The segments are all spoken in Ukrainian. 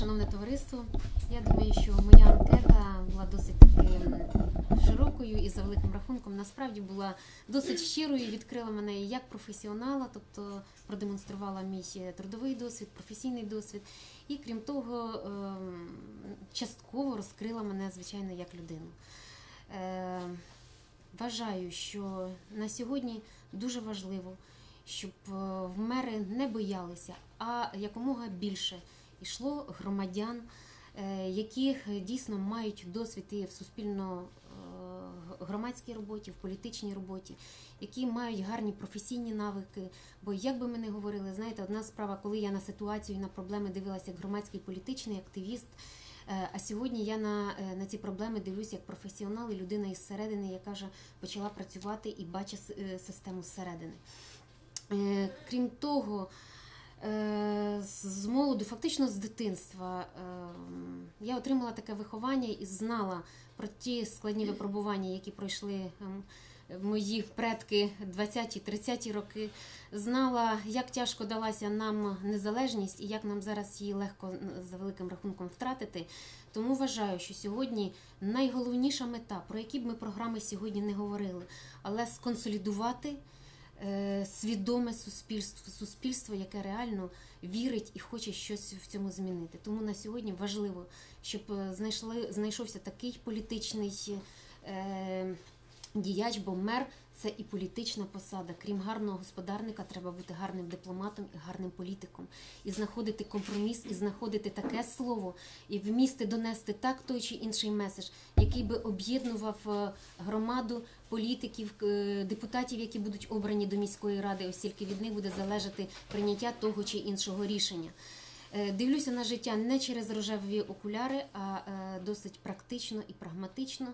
шановне товариство. Я думаю, що моя анкета була досить широкою і за великим рахунком насправді була досить щирою, відкрила мене як професіонала, тобто продемонструвала мій е, трудовий досвід, професійний досвід. І крім того, ем, частково розкрила мене, звичайно, як людину. Е, Вважаю, що на сьогодні дуже важливо, щоб е, в мери не боялися, а якомога більше йшло громадян, е, які дійсно мають досвід і в суспільно е, громадській роботі, в політичній роботі, які мають гарні професійні навики. Бо як би ми не говорили, знаєте, одна справа, коли я на ситуацію на проблеми дивилася як громадський політичний активіст. Е, А сьогодні я на, е, на ці проблеми дивлюся як професіонал і людина із середини, яка вже почала працювати і бачить е, систему зсередини. Е, Крім того, е, з молоду, фактично з дитинства, е, я отримала таке виховання і знала про ті складні випробування, які пройшли ем, мої предки 20-30 роки. Знала, як тяжко далася нам незалежність і як нам зараз її легко за великим рахунком втратити. Тому вважаю, що сьогодні найголовніша мета, про які б ми програми сьогодні не говорили, але сконсолідувати свідоме суспільство, суспільство, яке реально вірить і хоче щось в цьому змінити. Тому на сьогодні важливо, щоб е, знайшли, знайшовся такий політичний е, діяч, бо мер це і політична посада. Крім гарного господарника, треба бути гарним дипломатом і гарним політиком, і знаходити компроміс, і знаходити таке слово, і вмісти донести так той чи інший меседж, який би об'єднував е, громаду політиків, е, депутатів, які будуть обрані до міської ради, оскільки від них буде залежати прийняття того чи іншого рішення. Е, Дивлюся на життя не через рожеві окуляри, а е, досить практично і прагматично.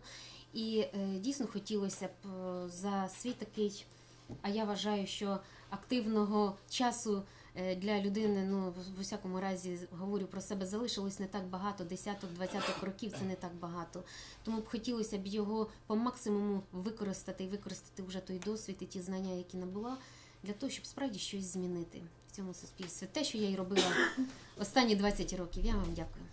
І е, дійсно хотілося б за свій такий, а я вважаю, що активного часу для людини, ну в усякому разі говорю про себе, залишилось не так багато, десяток, двадцяток років це не так багато. Тому б хотілося б його по максимуму використати і використати вже той досвід і ті знання, які набула, для того, щоб справді щось змінити в цьому суспільстві. Те, що я й робила останні 20 років. Я вам дякую.